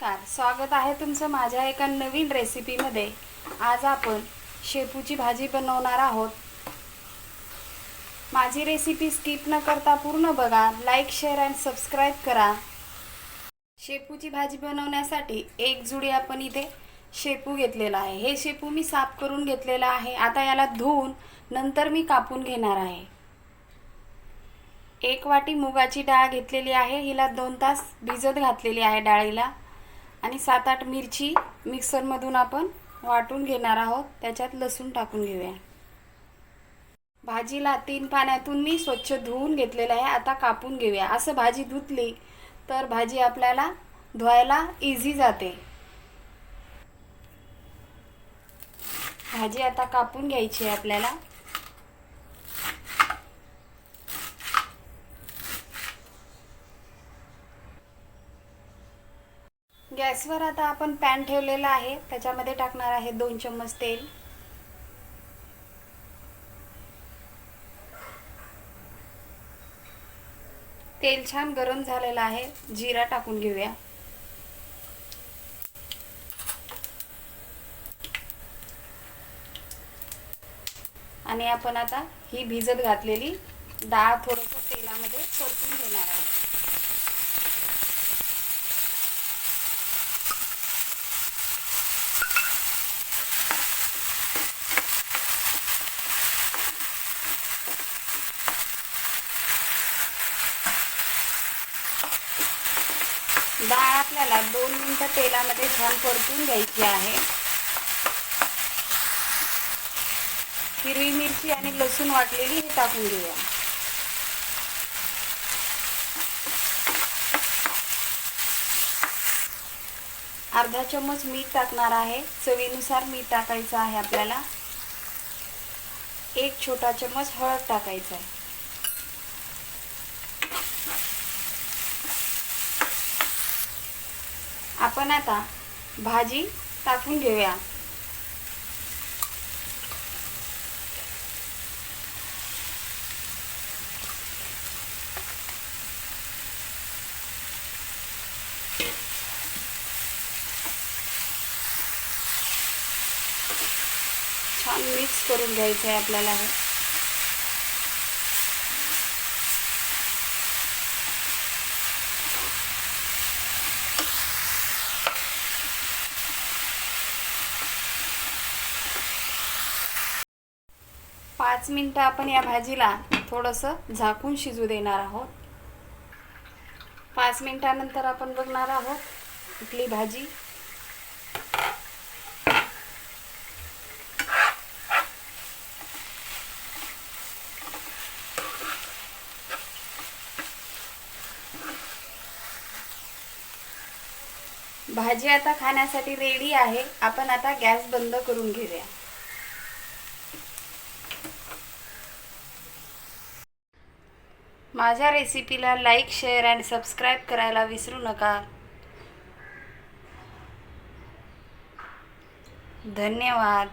नमस्कार स्वागत आहे तुमचं माझ्या एका नवीन रेसिपीमध्ये. आज आपण शेपूची भाजी बनवणार आहोत. माझी रेसिपी स्किप न करता पूर्ण बघा लाईक शेअर अँड सबस्क्राईब करा. शेपूची भाजी बनवण्यासाठी एक जुडी आपण इथे शेपू घेतलेला आहे. हे शेपू मी साफ करून घेतलेला आहे. आता याला धुवून नंतर मी कापून घेणार आहे. एक वाटी मुगाची डाळ घेतलेली आहे. हिला दोन तास भिजत घातलेली आहे डाळीला. आणि सात आठ मिरची मिक्सरमधून आपण वाटून घेणार आहोत. त्याच्यात लसूण टाकून घेऊया. भाजीला तीन पाण्यातून मी स्वच्छ धुवून घेतलेलं आहे. आता कापून घेऊया. असं भाजी धुतली तर भाजी आपल्याला धुवायला इझी जाते. भाजी आता कापून घ्यायची आहे आपल्याला. गॅसवर आता आपण पॅन ठेवलेला आहे. त्याच्यामध्ये टाकणार आहे दोन चम्मच तेल. तेल छान गरम झालेलं आहे. जिरा टाकून घेऊया. आणि आपण आता ही भिजत घातलेली डाळ थोडंसं तेलामध्ये परतून घेणार आहे डाळ आपल्याला दोन मिनिटं तेलामध्ये छान परतून घ्यायची आहे. हिरवी मिरची आणि लसूण वाटलेली हे टाकून घेऊया. अर्धा चम्मच मीठ टाकणार आहे. चवीनुसार मीठ टाकायचं आहे आपल्याला. एक छोटा चम्मच हळद टाकायचा आहे. आपण आता भाजी टाकून घेऊया. छान मिक्स करून घ्यायचं आहे आपल्याला हे. पाच मिनटं आपण या भाजीला थोडंसं झाकून शिजू देणार आहोत. पाच मिनटानंतर आपण बघणार आहोत इथली भाजी. भाजी आता खाण्यासाठी रेडी आहे. आपण आता गॅस बंद करून घेऊया. माझ्या रेसिपीला लाईक शेअर अँड सबस्क्राईब करायला विसरू नका. धन्यवाद.